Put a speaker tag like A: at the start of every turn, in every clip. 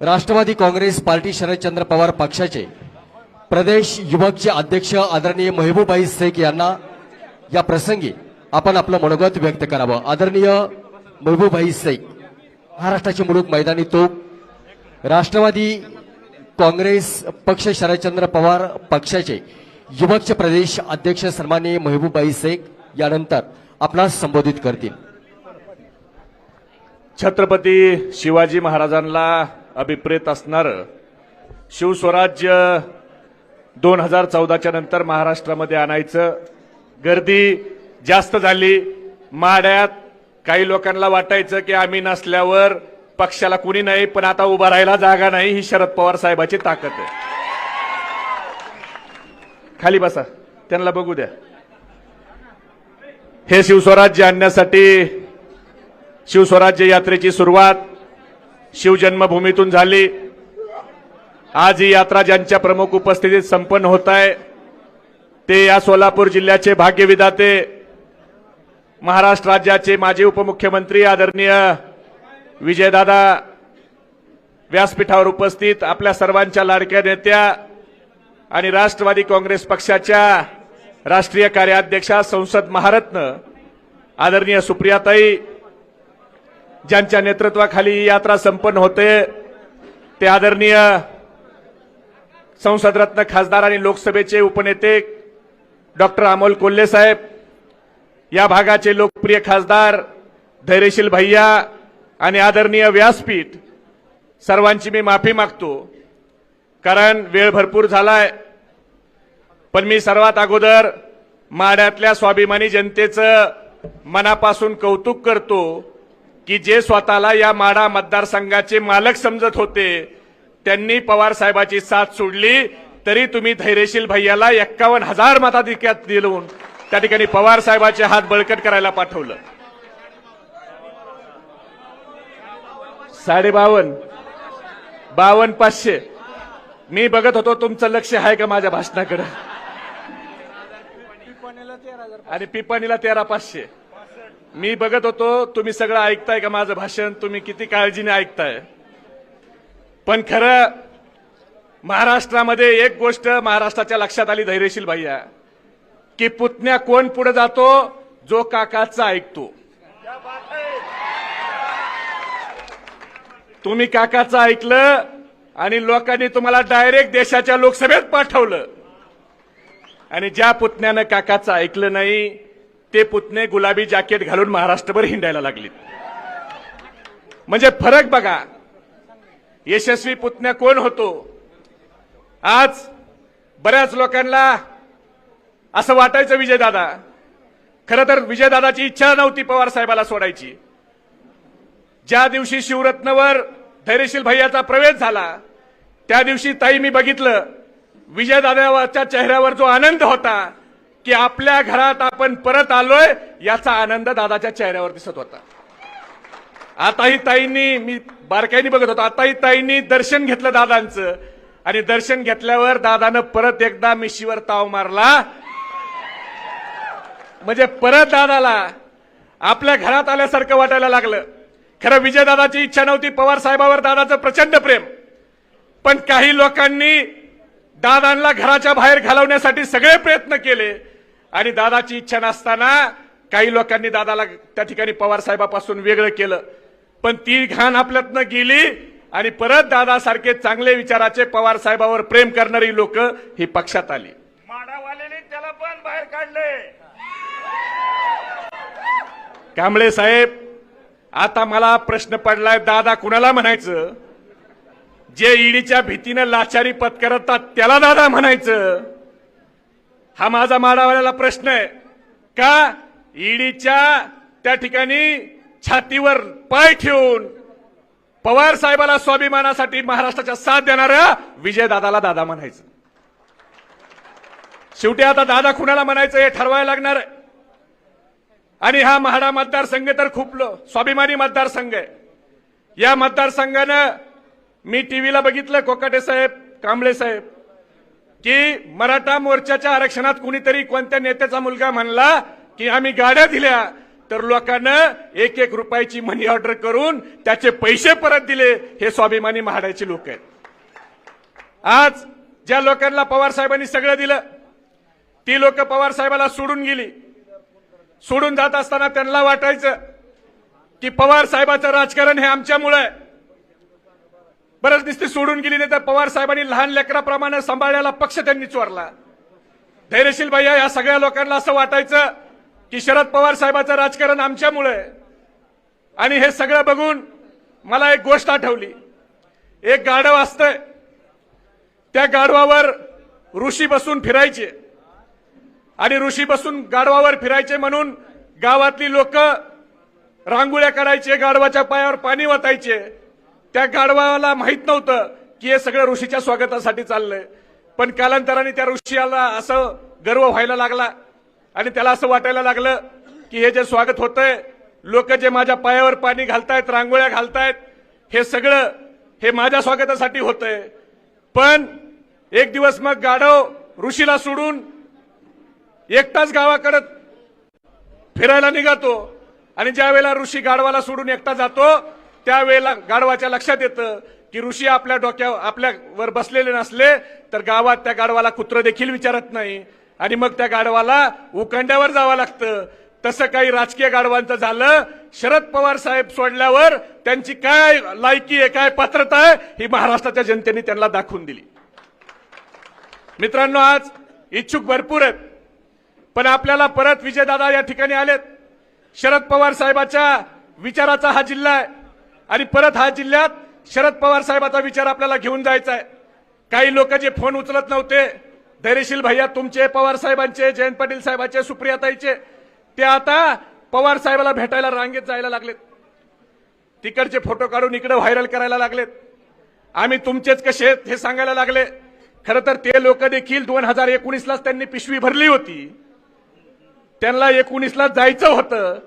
A: Rashtrawadi Congress party Sharadchandra Pawar पक्षाचे प्रदेश युवकचे अध्यक्ष आदरणीय महबूबाई शेख यांना या प्रसंगी आपण आपलं मनोगत व्यक्त करावं. आदरणीय महबूबाई शेख महाराष्ट्राचे मुलूक मैदानी तोप राष्ट्रवादी काँग्रेस पक्ष शरदचंद्र पवार पक्षाचे युवकचे प्रदेश अध्यक्ष सन्माननीय महबूबाई शेख यानंतर आपणास संबोधित करतील.
B: छत्रपती शिवाजी महाराजांना अभिप्रेत असणारं शिवस्वराज्य दोन हजार चौदाच्या नंतर महाराष्ट्रामध्ये आणायचं. गर्दी जास्त झाली. माड्यात काही लोकांना वाटायचं की आम्ही नसल्यावर पक्षाला कुणी नाही पण आता उभा राहायला जागा नाही ही शरद पवार साहेबाची ताकद आहे. खाली बसा. त्यांना बघू द्या. हे शिवस्वराज्य आणण्यासाठी शिवस्वराज्य यात्रेची सुरुवात शिवजन्मभूमीतून झाली. आज ही यात्रा ज्यांच्या प्रमुख उपस्थितीत संपन्न होत आहे ते या सोलापूर जिल्ह्याचे भाग्यविधाते महाराष्ट्र राज्याचे माजी उपमुख्यमंत्री आदरणीय विजयदादा व्यासपीठावर उपस्थित आपल्या सर्वांच्या लाडक्या नेत्या आणि राष्ट्रवादी काँग्रेस पक्षाच्या राष्ट्रीय कार्याध्यक्षा संसद महारत्न आदरणीय सुप्रियाताई ज्यांच्या नेतृत्वाखाली ही यात्रा संपन्न होते ते आदरणीय संसदरत्न खासदार आणि लोकसभेचे उपनेते डॉक्टर अमोल कोल्हे साहेब या भागाचे लोकप्रिय खासदार धैर्यशील भैया आणि आदरणीय व्यासपीठ सर्वांची मी माफी मागतो कारण वेळ भरपूर झालाय. पण मी सर्वात अगोदर माड्यातल्या स्वाभिमानी जनतेचं मनापासून कौतुक करतो की जे स्वतःला या माडा मतदारसंघाचे मालक समजत होते त्यांनी पवार साहेबाची साथ सोडली तरी तुम्ही धैर्यशील भैयाला एक्कावन्न हजार मताधिक्यात दिलवून त्या ठिकाणी पवार साहेबाचे हात बळकट करायला पाठवलं. साडे बावन्न बावन्न पाचशे. मी बघत होतो तुमचं लक्ष आहे का माझ्या भाषणाकडे? आणि पिपाणीला तेरा पाचशे. मी बघत होतो तुम्ही सगळं ऐकताय का माझं भाषण? तुम्ही किती काळजीने ऐकताय. पण खरं महाराष्ट्रामध्ये एक गोष्ट महाराष्ट्राच्या लक्षात आली धैर्यशील भैया की पुतण्या कोण पुढे जातो? जो काकाचा ऐकतो. तुम्ही काकाचं ऐकलं आणि लोकांनी तुम्हाला डायरेक्ट देशाच्या लोकसभेत पाठवलं. आणि ज्या पुतण्यानं काकाचं ऐकलं नाही ते पुतणे गुलाबी जॅकेट घालून महाराष्ट्रभर हिंडायला लागलीत. म्हणजे फरक बघा. यशस्वी पुतण्या कोण होतो? आज बऱ्याच लोकांना असं वाटायचं विजयदादा. खरं तर विजयदादाची इच्छा नव्हती पवार साहेबाला सोडायची. ज्या दिवशी शिवरत्नवर धैर्यशील भैयाचा प्रवेश झाला त्या दिवशी ताई मी बघितलं विजयदादाच्या चेहऱ्यावर जो आनंद होता की आपल्या घरात आपण परत आलोय याचा आनंद दादाच्या चेहऱ्यावर दिसत होता. आताही ताईंनी मी बारकाईनी बघत होतो आताही ताईंनी दर्शन घेतलं दादांचं. आणि दर्शन घेतल्यावर दादानं परत एकदा मिशीवर ताव मारला. म्हणजे परत दादाला आपल्या घरात आल्यासारखं वाटायला लागलं. खरं विजयदादाची इच्छा नव्हती पवार साहेबावर दादाचं प्रचंड प्रेम. पण काही लोकांनी दादांना घराच्या बाहेर घालवण्यासाठी सगळे प्रयत्न केले. आणि दादाची इच्छा नसताना काही लोकांनी दादाला त्या ठिकाणी पवार साहेबापासून वेगळं केलं. पण ती घाण आपल्यातनं गेली आणि परत दादासारखे चांगले विचाराचे पवार साहेबावर प्रेम करणारी लोक ही पक्षात आली.
C: माडावाल्याने त्याला पण बाहेर काढले.
B: कांबळे साहेब आता मला प्रश्न पडलाय दादा कुणाला म्हणायचं? जे ईडीच्या भीतीनं लाचारी पत्करतात त्याला दादा म्हणायचं? हा माझा माडावाल्याला प्रश्न आहे. का? ईडीच्या त्या ठिकाणी छातीवर पाय ठेवून पवार साहेबाला स्वाभिमानासाठी महाराष्ट्राच्या साथ देणाऱ्या विजयदादाला दादा म्हणायचं. शेवटी आता दादा कुणाला म्हणायचं हे ठरवायला लागणार आहे. आणि हा म्हाडा मतदारसंघ तर खूप स्वाभिमानी मतदारसंघ आहे. या मतदारसंघानं मी टीव्हीला बघितलं कोकाटे साहेब कांबळे साहेब की मराठा मोर्चाच्या आरक्षणात कुणीतरी कोणत्या नेत्याचा मुलगा म्हणला की आम्ही गाड्या दिल्या तर लोकांना एक एक रुपयाची मनी ऑर्डर करून त्याचे पैसे परत दिले हे स्वाभिमानी महाडाचे लोक आहेत. आज ज्या लोकांना पवार साहेबांनी सगळं दिलं ती लोक पवार साहेबाला सोडून गेली. सोडून जात असताना त्यांना वाटायचं की पवार साहेबाचं राजकारण हे आमच्यामुळे आहे. बरंच दिसते सोडून गेली नाही तर पवार साहेबांनी लहान लेकराप्रमाणे सांभाळायला पक्ष त्यांनी चोरला. धैर्यशील भैया या सगळ्या लोकांना असं वाटायचं की शरद पवार साहेबाचं राजकारण आमच्यामुळे आणि हे सगळं बघून मला एक गोष्ट आठवली. एक गाढव असतंय. त्या गाढवावर ऋषी बसून फिरायचे. आणि ऋषी बसून गाढवावर फिरायचे म्हणून गावातली लोक रांगोळ्या करायचे गाढवाच्या पायावर पाणी वतायचे. त्या गाढवाला माहीत नव्हतं की हे सगळं ऋषीच्या स्वागतासाठी चाललंय. पण कालांतराने त्या ऋषीला असं गर्व व्हायला लागला आणि त्याला असं वाटायला लागलं की हे जे स्वागत होतंय लोक जे माझ्या पायावर पाणी घालतायत रांगोळ्या घालतायत हे सगळं हे माझ्या स्वागतासाठी होतंय. पण एक दिवस मग गाढव ऋषीला सोडून एकटाच गावाकडे फिरायला निघातो आणि ज्या वेळेला ऋषी गाढवाला सोडून एकटा जातो त्यावेळेला गाढवाच्या लक्षात येतं की ऋषी आपल्या डोक्या आपल्यावर बसलेले नसले तर गावात त्या गाढवाला कुत्र देखील विचारत नाही. आणि मग त्या गाढवाला उकंड्यावर जावं लागतं. तसं काही राजकीय गाढवांचं झालं शरद पवार साहेब सोडल्यावर त्यांची काय लायकी आहे काय पात्रता आहे ही महाराष्ट्राच्या जनतेने त्यांना दाखवून दिली. मित्रांनो आज इच्छुक भरपूर आहेत पण आपल्याला परत विजयदादा या ठिकाणी आलेत. शरद पवार साहेबाच्या विचाराचा हा जिल्हा आहे. आणि परत हा जिल्ह्यात शरद पवार साहेबाचा विचार आपल्याला घेऊन जायचा आहे. काही लोक जे फोन उचलत नव्हते धैर्यशील भैया तुमचे पवार साहेबांचे जयंत पाटील साहेबांचे सुप्रियाताईचे ते आता पवार साहेबाला भेटायला रांगेत जायला लागलेत. तिकडचे फोटो काढून इकडे व्हायरल करायला लागलेत. आम्ही तुमचेच कसे आहेत हे सांगायला लागले. खरं तर ते लोक देखील दोन हजार एकोणीसलाच त्यांनी पिशवी भरली होती. त्यांना एकोणीसला जायचं होतं.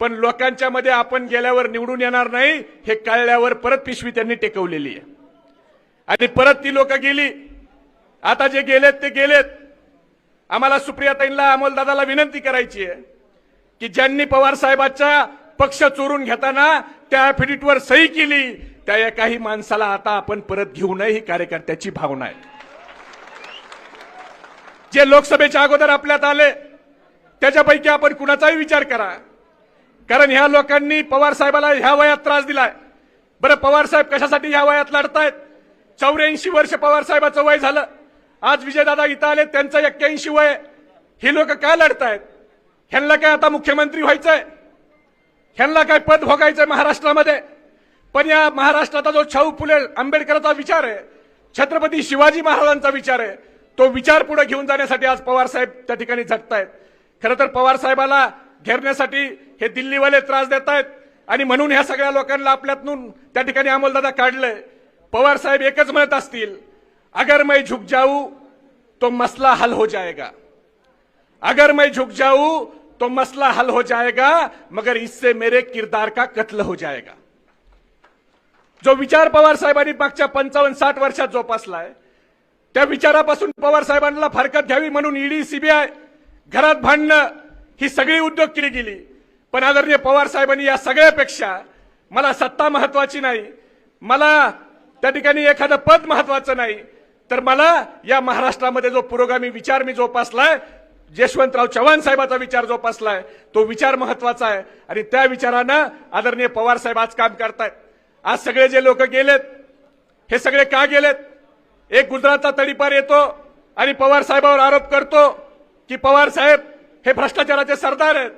B: पण लोकांच्या मध्ये आपण गेल्यावर निवडून येणार नाही हे कळल्यावर परत पिशवी त्यांनी टेकवलेली आहे. आणि परत ती लोक गेली. आता जे गेलेत ते गेलेत. आम्हाला सुप्रियाताईंना अमोलदादाला विनंती करायची आहे की ज्यांनी पवार साहेबांचा पक्ष चोरून घेताना त्या ऍफिडेविटवर सही केली त्या एकाही माणसाला आता आपण परत घेऊ नये ही कार्यकर्त्याची भावना आहे. जे लोकसभेच्या अगोदर आपल्यात आले त्याच्यापैकी आपण कुणाचाही विचार करा. कारण ह्या लोकांनी पवार साहेबाला ह्या वयात त्रास दिलाय. बरं पवार साहेब कशासाठी ह्या वयात लढतायत? चौऱ्याऐंशी वर्ष पवार साहेबाचं वय झालं. आज विजयदादा इथं आले त्यांचं एक्क्याऐंशी वय हे लोक काय लढतायत? ह्यांना काय आता मुख्यमंत्री व्हायचंय? ह्यांना काय पद भोगायचंय महाराष्ट्रामध्ये? पण या महाराष्ट्राचा जो छाऊ फुले आंबेडकरचा विचार आहे छत्रपती शिवाजी महाराजांचा विचार आहे तो विचार पुढे घेऊन जाण्यासाठी आज पवारसाहेब त्या ठिकाणी झटतायत खरं तर पवारसाहेबाला घेरण्यासाठी हे दिल्लीवाले त्रास देत आहेत. आणि म्हणून ह्या सगळ्या लोकांना आपल्यातून त्या ठिकाणी अमोलदादा काढलंय. पवार साहेब एकच म्हणत असतील अगर मैं झुक जाऊ तो मसला हल हो जाएगा. अगर मैं झुक जाऊ तो मसला हल हो जाएगा मगर इससे मेरे किरदार का कत्ल हो जाएगा. जो विचार पवार साहेबांनी मागच्या पंचावन्न साठ वर्षात जोपासलाय त्या विचारापासून पवार साहेबांना फारकत घ्यावी म्हणून ईडी सीबीआय घरात भांडणं ही सगळी उद्योग केली गेली. पण आदरणीय पवार साहेबांनी या सगळ्यापेक्षा मला सत्ता महत्वाची नाही मला त्या ठिकाणी एखादं पद महत्वाचं नाही तर मला या महाराष्ट्रामध्ये जो पुरोगामी विचार मी जोपासलाय यशवंतराव चव्हाण साहेबाचा विचार जोपासलाय तो विचार महत्त्वाचा आहे. आणि त्या विचारानं आदरणीय पवार साहेब आज काम करतायत. आज सगळे जे लोक गेलेत हे सगळे का गेलेत? एक गुजरातचा तडीपार येतो आणि पवार साहेबावर आरोप करतो की पवार साहेब हे भ्रष्टाचाराचे सरदार आहेत.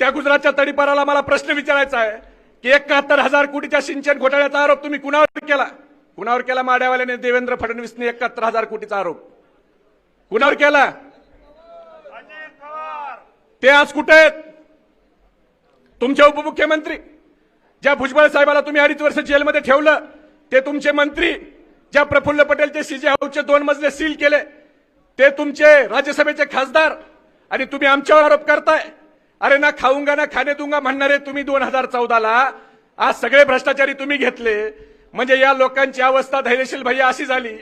B: त्या गुजरातच्या तडीपाराला मला प्रश्न विचारायचा आहे की एकाहत्तर हजार कोटीच्या सिंचन घोटाळ्याचा आरोप तुम्ही कुणावर केला? कुणावर केला माड्यावाल्याने देवेंद्र फडणवीसने एकाहत्तर हजार कोटीचा आरोप? कुणावर केला? ते आज कुठे आहेत? तुमचे उपमुख्यमंत्री ज्या भुजबळ साहेबाला तुम्ही अडीच वर्ष जेलमध्ये ठेवलं ते तुमचे मंत्री ज्या प्रफुल्ल पटेलचे सीजे हाऊसचे दोन मजले सील केले ते तुमचे राज्यसभेचे खासदार आणि तुम्ही आमच्यावर आरोप करताय. अरे ना खाऊंगा ना खाणे दुंगा म्हणणारे तुम्ही दोन हजार चौदाला. आज सगळे भ्रष्टाचारी तुम्ही घेतले. म्हणजे या लोकांची अवस्था धैर्यशील भैया अशी झाली.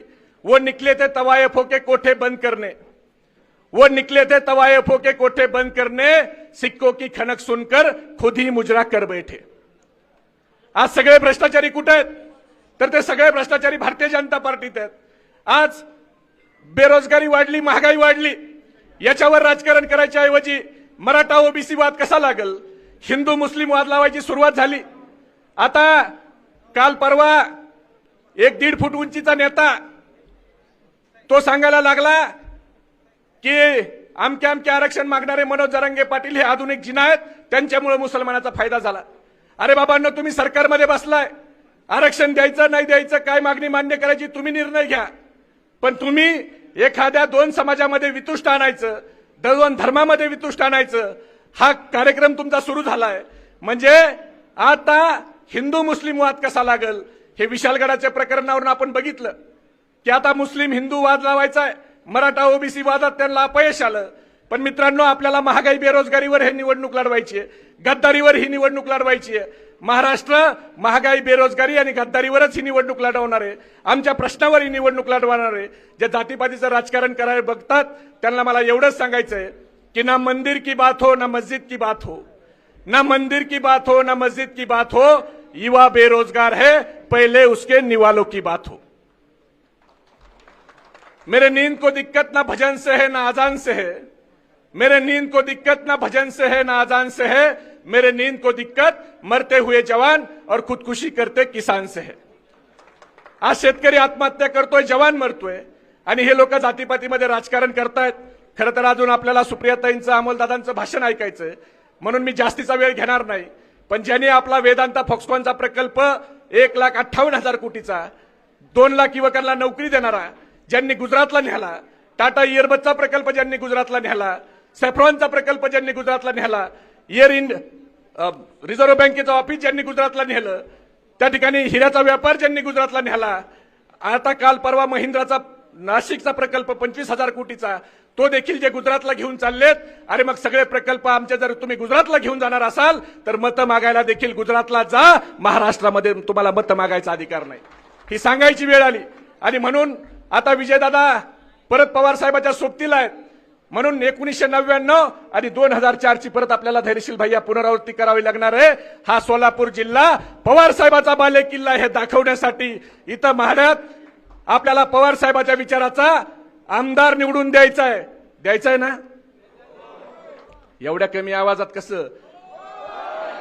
B: व निकले ते तवाये फोके कोठे बंद करणे. वो निकले थे तवाए फोके कोठे बंद करने सिक्को की खनक सुनकर खुद ही मुजरा कर बैठे. आज सगळे भ्रष्टाचारी कुठे आहेत? तर ते सगळे भ्रष्टाचारी भारतीय जनता पार्टीत आहेत. आज बेरोजगारी वाढली महागाई वाढली. याच्यावर राजकारण करायच्या ऐवजी मराठा ओबीसी वाद कसा लागल? हिंदू मुस्लिम वाद लावायची सुरुवात झाली. आता काल परवा एक दीड फूट उंचीचा नेता तो सांगायला लागला की आमके आमके आरक्षण मागणारे मनोज जरांगे पाटील हे आधुनिक जिना आहेत त्यांच्यामुळे मुसलमानाचा फायदा झाला. अरे बाबांना तुम्ही सरकारमध्ये बसलाय. आरक्षण द्यायचं नाही द्यायचं काय मागणी मान्य करायची तुम्ही निर्णय घ्या. पण तुम्ही एखाद्या दोन समाजामध्ये वितुष्ट आणायचं दोन धर्मामध्ये वितुष्ट आणायचं हा कार्यक्रम तुमचा सुरू झालाय. म्हणजे आता हिंदू मुस्लिम वाद कसा लागल हे विशालगडाच्या प्रकरणावरून आपण बघितलं. की आता मुस्लिम हिंदू वाद लावायचा आहे मराठा ओबीसी वादात त्यांना अपयश आलं. पण मित्रांनो आपल्याला महागाई बेरोजगारीवर हे निवडणूक लढवायची आहे. गद्दारीवर ही निवडणूक लढवायची आहे. महाराष्ट्र महागाई बेरोजगारी आणि गद्दारीवरच ही निवडणूक लढवणार. आहे आमच्या प्रश्नावर ही निवडणूक लढवणार. आहे जे जातीपातीचं राजकारण करायला बघतात त्यांना मला एवढंच सांगायचं आहे की ना मंदिर की बात हो ना मस्जिद की बात हो. ना मंदिर की बात हो ना मस्जिद की बात हो. युवा बेरोजगार है पहले उसके निवालों की बात हो. मेरे नींद को दिक्कत ना भजन से है ना अजान से है. मेरे नींद को दिक्कत ना भजन से है ना अजान से है. मेरे नींद को दिक्कत मरते हुए जवान और खुदकुशी करते किसान से है। आज शेतकरी आत्महत्या करतोय जवान मरतोय. आणि हे लोक जातीपातीमध्ये राजकारण करतायत. खरं तर अजून आपल्याला सुप्रियाताईंचं अमोलदादांचं भाषण ऐकायचंय. म्हणून मी जास्तीचा वेळ घेणार नाही. पण ज्यांनी आपला वेदांता फॉक्सकॉनचा प्रकल्प एक लाख अठ्ठावन्न हजार कोटीचा दोन लाख युवकांना नोकरी देणारा ज्यांनी गुजरातला न्याला टाटा इयरबसचा प्रकल्प ज्यांनी गुजरातला न्याला सॅफ्रॉनचा प्रकल्प ज्यांनी गुजरातला न्याला इयर इंड रिझर्व्ह बँकेचं ऑफिस ज्यांनी गुजरातला नेलं त्या ठिकाणी हिऱ्याचा व्यापार ज्यांनी गुजरातला नेला आता काल परवा महिंद्राचा नाशिकचा प्रकल्प पंचवीस हजार कोटीचा तो देखील जे गुजरातला घेऊन चाललेत अरे मग सगळे प्रकल्प आमच्या जर तुम्ही गुजरातला घेऊन जाणार असाल तर मतं मागायला देखील गुजरातला जा महाराष्ट्रामध्ये तुम्हाला मतं मागायचा अधिकार नाही. ही सांगायची वेळ आली. आणि म्हणून आता विजयदादा परत पवार साहेबाच्या सोबतीला आहेत. म्हणून एकोणीसशे नव्याण्णव आणि दोन हजार चारची परत आपल्याला धैर्यशील भैया पुनरावृत्ती करावी लागणार आहे. हा सोलापूर जिल्हा पवार साहेबाचा बाले किल्ला हे दाखवण्यासाठी इथं महाड्यात आपल्याला पवार साहेबाच्या विचाराचा आमदार निवडून द्यायचा आहे. द्यायचा आहे ना? एवढ्या कमी आवाजात कसं?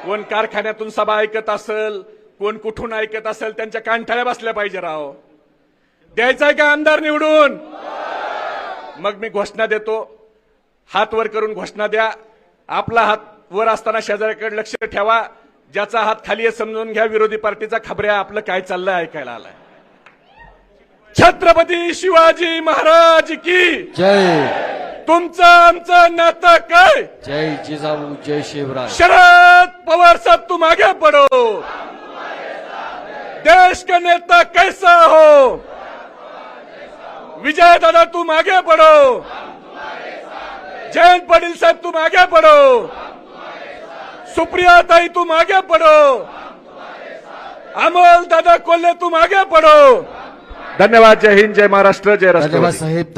B: कोण कारखान्यातून सभा ऐकत असेल कोण कुठून ऐकत असेल त्यांच्या कानठाळ्या बसल्या पाहिजे राव. द्यायचाय का आमदार निवडून? मग मी घोषणा देतो. हात वर करून घोषणा द्या. आपला हात वर असताना शेजाऱ्याकडे लक्ष ठेवा. ज्याचा हात खाली आहे समजून घ्या. विरोधी पार्टीचा खबऱ्या आपलं काय चाललंय ऐकायला आलाय. छत्रपती शिवाजी महाराज की?
A: जय.
B: तुमचं आमचं नातं काय?
A: जय जिजाऊ जय शिवराय.
B: शरद पवार साहब तुम आगे बढ़ो देश का नेता कैसा हो? विजय दादा तुम आगे बढ़ो जयंत पाटिल साहब तुम आगे बढ़ो। सुप्रिया ताई तुम आगे बढ़ो। अमोल दादा कोल्हे तुम आगे बढ़ो। धन्यवाद जय हिंद जय महाराष्ट्र जय राष्ट्रवादी।
A: साहेब